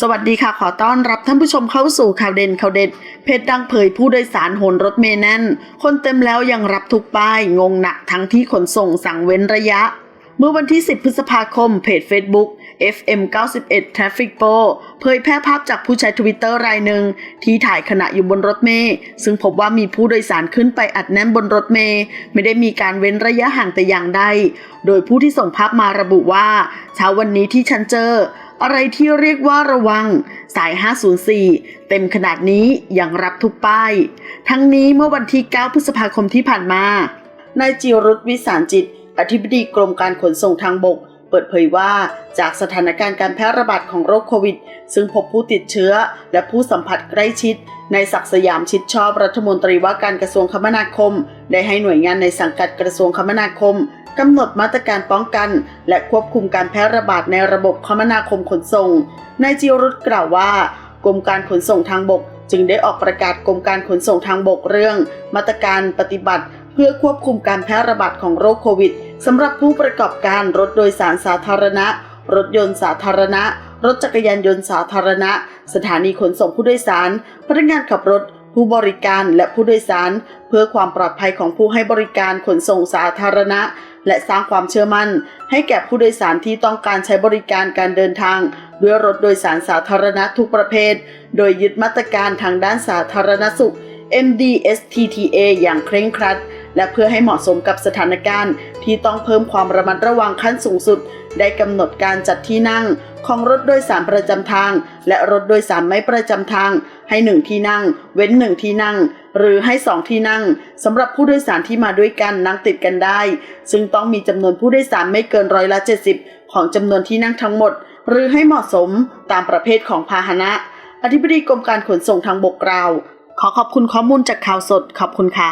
สวัสดีค่ะ ขอต้อนรับท่านผู้ชมเข้าสู่ข่าวเด่นข่าวเด็ด เพจดังเผยผู้โดยสารโหนรถเมล์แน่น คนเต็มแล้วยังรับทุกป้าย งงหนักทั้งที่ขนส่งสั่งเว้นระยะ เมื่อวันที่ 10 พฤษภาคม เพจ Facebook FM 91 Traffic Pro เผยแพร่ภาพจากผู้ใช้ทวิตเตอร์รายหนึ่ง ที่ถ่ายขณะอยู่บนรถเมล์ซึ่งพบว่ามีผู้โดยสารขึ้นไปอัดแน่นบนรถเมล์ไม่ได้มีการเว้นระยะห่างแต่อย่างใด โดยผู้ที่ส่งภาพมาระบุว่า เช้าวันนี้ที่ฉันเจอ อะไรที่เรียกว่าระวัง สาย 504 เต็มขนาดนี้ยังรับทุกป้าย ทั้งนี้เมื่อวันที่ 9 พฤษภาคมที่ผ่านมานายจิรุตวิสารจิต อธิบดีกรมการขนส่งทางบก เปิดเผยว่าจากสถานการณ์การแพร่ระบาดของโรคโควิด ซึ่งพบผู้ติดเชื้อ และผู้สัมผัสใกล้ชิด ในศักดิ์สยามชิดชอบรัฐมนตรีว่าการกระทรวงคมนาคม ได้ให้หน่วยงานในสังกัดกระทรวงคมนาคม กำหนดมาตรการป้องกัน และควบคุมการแพร่ระบาดในระบบคมนาคมขนส่งนายจิรุตกล่าวว่ากรมการขนส่งทางบก จึงได้ออกประกาศกรมการขนส่งทางบกเรื่อง มาตรการปฏิบัติ เพื่อควบคุมการแพร่ระบาดของโรคโควิดสำหรับผู้ประกอบการรถโดยสารสาธารณะ รถยนต์สาธารณะ รถจักรยานยนต์สาธารณะ สถานีขนส่งผู้โดยสาร พนักงานขับรถ ผู้บริการและผู้โดยสาร เพื่อความปลอดภัยของผู้ให้บริการขนส่งสาธารณะ และสร้างความเชื่อมั่น ให้แก่ผู้โดยสารที่ต้องการใช้บริการการเดินทาง ด้วยรถโดยสารสาธารณะทุกประเภท โดยยึดมาตรการทางด้านสาธารณสุข MDSTTA อย่างเคร่งครัด และเพื่อให้เหมาะสมกับสถานการณ์ ที่ต้องเพิ่มความระมัดระวังขั้นสูงสุด ได้กำหนดการจัดที่นั่ง ของรถโดยสารประจำทาง และรถโดยสารไม่ประจำทาง ให้หนึ่งที่นั่ง เว้นหนึ่งที่นั่ง หรือให้สองที่นั่งสำหรับผู้โดยสารที่มาด้วยกันนั่งติดกันได้ ซึ่งต้องมีจำนวนผู้โดยสารไม่เกินร้อยละ 70 ของจำนวนที่นั่งทั้งหมด หรือให้เหมาะสมตามประเภทของพาหนะ อธิบดีกรมการขนส่งทางบกกล่าว ขอขอบคุณข้อมูลจากข่าวสดขอบคุณค่ะ